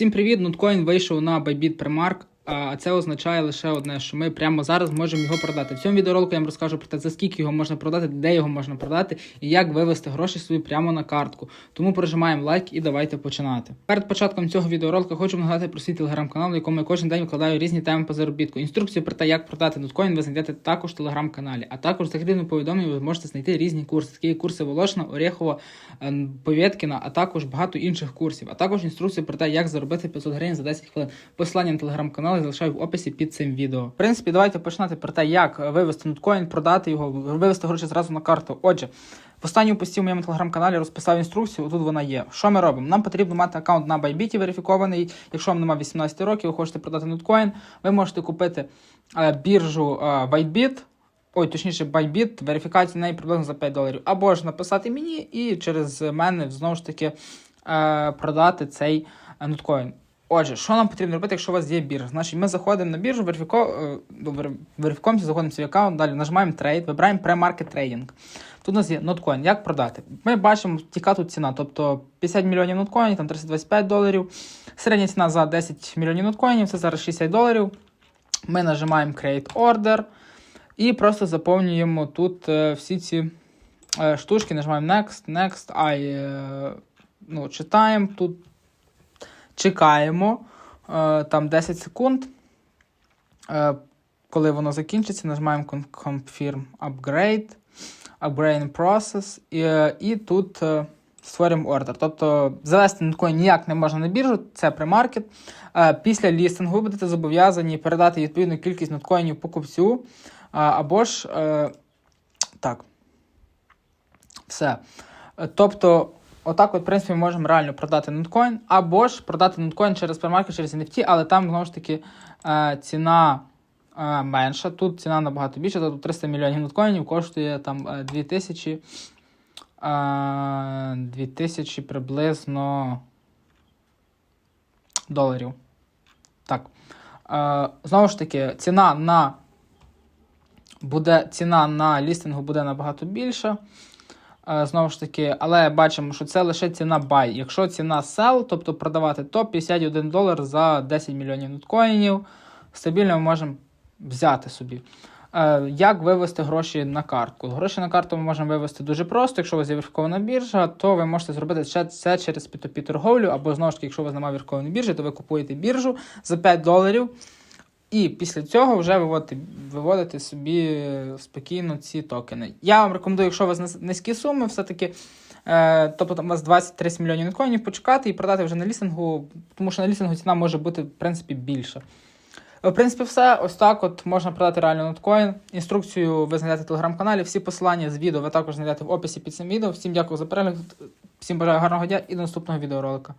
Всім привіт! Ноткоін вийшов на Bybit Primark, а це означає лише одне, що ми прямо зараз можемо його продати. В цьому відеоролику я вам розкажу про те, за скільки його можна продати, де його можна продати і як вивести гроші свої прямо на картку. Тому прожимаємо лайк і давайте починати. Перед початком цього відеоролика хочу нагадати про свій телеграм-канал, в якому я кожен день викладаю різні теми по заробітку. Інструкцію про те, як продати ноткоін, ви знайдете також в телеграм-каналі. А також в закріпленому повідомленні ви можете знайти різні курси. Такі курси Волошина, Орєхова, е, Повєткіна, а також багато інших курсів. А також інструкцію про те, як заробити 500 гривень за 10 хвилин. Посилання на телеграм-канал я залишаю в описі під цим відео. В принципі, давайте починати про те, як вивести ноткоін, продати його, вивести гроші зразу на карту. Отже. В останньому пості в моєму телеграм-каналі розписав інструкцію, тут вона є. Що ми робимо? Нам потрібно мати аккаунт на Bybit верифікований. Якщо вам немає 18 років, ви хочете продати ноткоін, ви можете купити е, біржу е, Whitebit, ой, точніше, Bybit, верифікація неї приблизно за 5 доларів. Або ж написати мені і через мене знову ж таки е, продати цей е, ноткоін. Отже, що нам потрібно робити, якщо у вас є біржа? Значить, ми заходимо на біржу, верифіко... е, верифікуємося, заходимо в аккаунт, далі нажимаємо трейд, вибираємо pre-market trading. Тут у нас є ноткоін. Як продати? Ми бачимо, яка тут ціна. Тобто 50 мільйонів ноткоїнів, там 325 доларів. Середня ціна за 10 мільйонів ноткоїнів, це зараз 60 доларів. Ми нажимаємо Create Order і просто заповнюємо тут е, всі ці е, штучки, нажимаємо Next, Next, I, ну, читаємо тут, чекаємо е, там 10 секунд. Е, коли воно закінчиться, нажимаємо Confirm Upgrade, Upgrade Process, і, е, і тут створюємо ордер. Тобто завести ноткоін ніяк не можна на біржу, це премаркет. Після лістингу ви будете зобов'язані передати відповідну кількість ноткоїнів покупцю. Або ж так. Все. Тобто, отак, от, в принципі, ми можемо реально продати ноткоін, або ж продати ноткоін через премаркет, через NFT, але там знову ж таки е, ціна е, менша. Тут ціна набагато більша, тут 300 мільйонів ноткоїнів коштує там е, 2000, е, 2000 приблизно доларів. Так. Знову ж таки, ціна на буде ціна на лістингу буде набагато більша. Е, Знову ж таки, але бачимо, що це лише ціна buy. Якщо ціна sell, тобто продавати, то 51 долар за 10 мільйонів ноткоїнів. Стабільно ми можемо взяти собі. Е, Як вивести гроші на картку? Гроші на карту ми можемо вивести дуже просто. Якщо у вас є верифікована біржа, то ви можете зробити це через P2P торговлю, або знову ж таки, якщо у вас немає верифікованої біржі, то ви купуєте біржу за 5 доларів. І після цього вже виводити, виводити собі спокійно ці токени. Я вам рекомендую, якщо у вас низькі суми, все-таки, е, тобто там у вас 20-30 мільйонів біткоїнів, почекати і продати вже на лістингу, тому що на лістингу ціна може бути, в принципі, більша. В принципі, все. Ось так от можна продати реально ноткоін. Інструкцію ви знайдете в телеграм-каналі. Всі посилання з відео ви також знайдете в описі під цим відео. Всім дякую за перегляд, всім бажаю гарного дня і до наступного відеоролика.